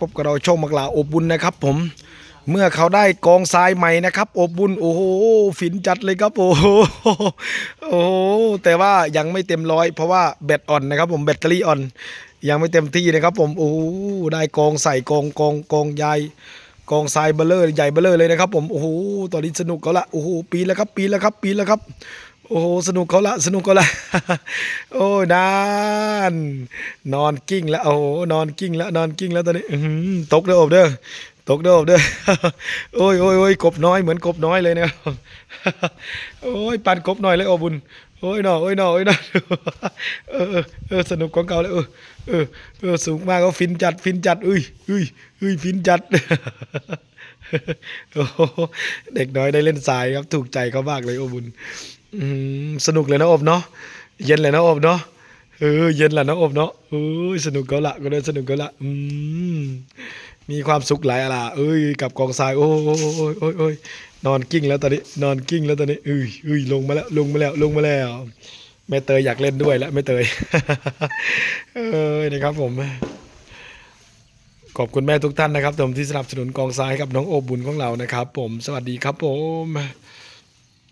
พบกับเราช่องมักลาอบบุญนะครับ ผม เมื่อเขาได้กองทรายใหม่นะครับ อบบุญโอ้โหฝินจัดเลยครับ โอ้โหโอ้โหแต่ว่ายังไม่เต็มร้อยเพราะว่าแบตอ่อนนะครับ ผมแบตเตอรี่อ่อน ยังไม่เต็มที่นะครับ ผมโอ้ได้กองใส่กองกองกองใหญ่กองทรายเบลเลอร์ใหญ่เบลเลอร์เลยนะครับ ผมโอ้โหตอนนี้สนุกเขาละโอ้โหปีแล้วครับ ปีแล้วครับ ปีแล้วครับ โอ้โหสนุกเขาละสนุกเขาละ โอ้ยนานนอนกิ้งแล้วโอ้นอนกิ้งแล้วนอนกิ้งแล้วตอนนี้ตกเด้ออบเด้อตกเด้ออบเด้อโอ้ยโอ้ยโอ้ยกบน้อยเหมือนกบน้อยเลยนะครับโอ้ยปั่นกบน้อยเลยโอบุญโอ้ยหนอโอ้ยหนอโอ้ยหนอเออเออเออสนุกของเก่าเลยเออเออเออสูงมากก็ฟินจัดฟินจัดอุ้ยอุ้ยอุ้ยฟินจัดโอ้โหเด็กน้อยได้เล่นทรายครับถูกใจเขามากเลยโอบุญ สนุกเลยนะอบเนาะเย็นเลยนะอบเนาะเออเย็นแหละนะอบเนาะเอ้ยสนุกก็ละก็ได้สนุกก็ละอืมมีความสุขหลายอะไรเอ้ยกับกองทรายโอ้ยโอ้ยโอ้ยโอ้ยนอนกิ้งแล้วตอนนี้ นอนกิ้งแล้วตอนนี้เอ้ยเอ้ยลงมาแล้วลงมาแล้วลงมาแล้วแม่เตยอยากเล่นด้วยแล้วแม่เตยเออนะครับผมขอบคุณแม่ทุกท่านนะครับผมที่สนับสนุนกองทรายให้กับน้องโอบบุญของเรานะครับ ผมสวัสดีครับผม